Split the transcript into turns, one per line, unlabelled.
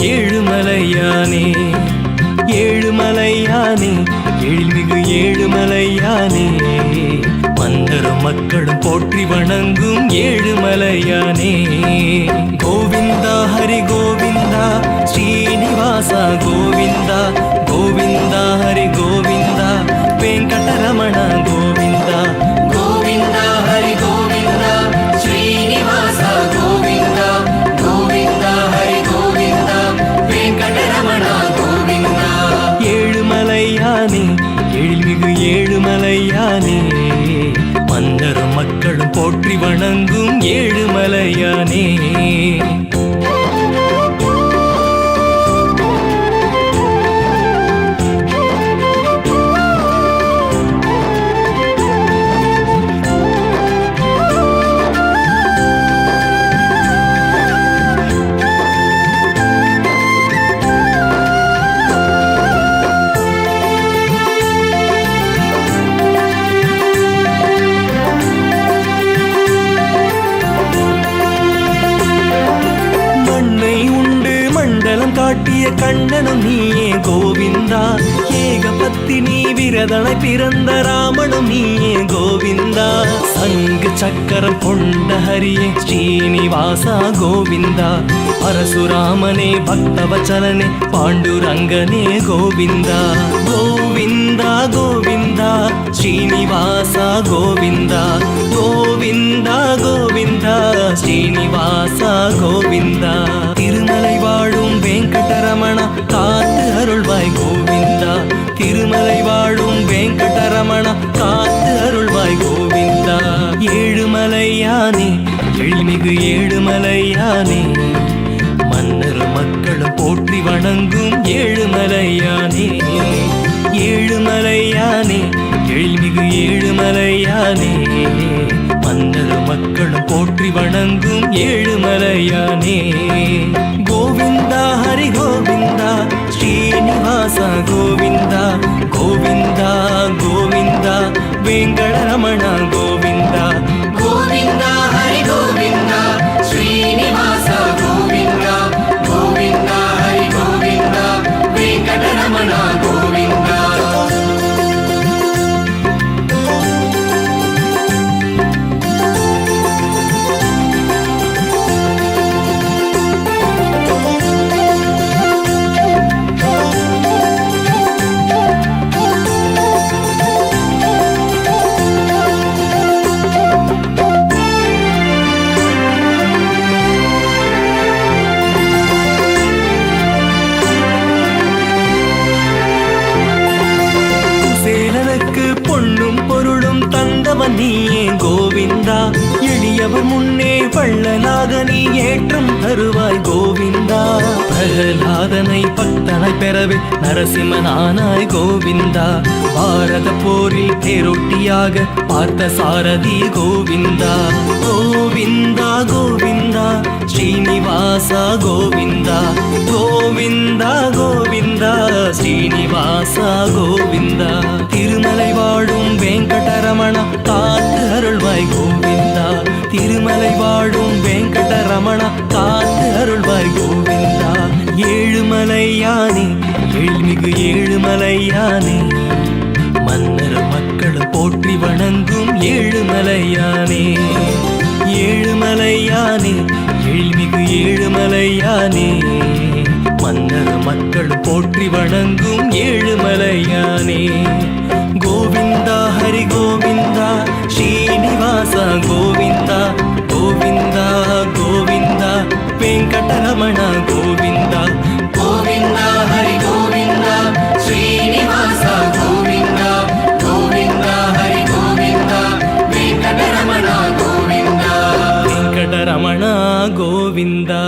ஏழுமலையானே ஏழுமலையானே எழில்மிகு ஏழுமலையானே மந்தரும் மக்களும் போற்றி வணங்கும் ஏழுமலையானே கோவிந்தா ஹரி கோவிந்தா ஸ்ரீனிவாசா கோவிந்தா கோவிந்தா ஹரி கோவிந்தா. மக்களும் போற்றி வணங்கும் ஏழுமலையானே. காட்டிய கண்ணனும் நீயே கோவிந்தா ஏகபத்தினி விரதனை பிறந்த ராமனும் நீயே கோவிந்தா சங்கு சக்கரம் கொண்ட ஹரியே ஸ்ரீனிவாசா கோவிந்தா பரசுராமனே பக்தவச்சலனே பாண்டுரங்கனே கோவிந்தா கோவிந்தா கோவிந்தா ஸ்ரீனிவாசா கோவிந்தா கோவிந்தா கோவிந்தா ஸ்ரீனிவாசா கோவிந்தா திருமலை வாழும் வெங்கடரமணா காத்து அருள்வாய் கோவிந்தா. திருமலை வாழும் வெங்கடரமணா காத்து அருள்வாய் கோவிந்தா. ஏழுமலையானே எழில்மிகு ஏழுமலையானே. மன்னர் மக்கள் போற்றி வணங்கும் ஏழுமலையானே. ஏழுமலையானே எழில்மிகு ஏழுமலையானே. மன்னர் மக்கள் போற்றி வணங்கும் ஏழுமலையானே. கோவிந்தா ஹரி கோவிந்தா வல்லவன் தந்தவன் நீயே கோவிந்தா? எளியவர் முன்னே வள்ளலாக நீ ஏற்றம் தருவாய் கோவிந்தா. பிரகலாதனை பக்தனை பெறவே நரசிம்மனானாய் கோவிந்தா. பாரத போரில் தேரொட்டியாக பார்த்த சாரதி கோவிந்தா. கோவிந்தா கோவிந்தா ஸ்ரீனிவாசா கோவிந்தா. கோவிந்தா கோவிந்தா ஸ்ரீனிவாசா கோவிந்தா. அருள்வாய் கோவிந்தா திருமலை வாழும் வெங்கட ரமணா காத்து அருள்வாய் கோவிந்தா. ஏழுமலையானே ஏழுமலை ஏழுமலையானே. மன்னர் மக்கள் போற்றி வணங்கும் ஏழுமலை யானே ஏழுமலை யானே ஏழுமலையானே. ஏழுமலை யானே மன்னர் மக்கள் போற்றி வணங்கும் ஏழுமலையானே. கோவிந்தா ஹரி கோவிந்தா ஸ்ரீனிவாச கோவிந்தா கோவிந்தா கோவிந்தா வெங்கடரமண கோவிந்தா
கோவிந்தா ஹரி கோவிந்தா ஸ்ரீனிவாச கோவிந்தா கோவிந்தா ஹரி கோவிந்தா வெங்கடரமண கோவிந்தா
வெங்கடரமண கோவிந்தா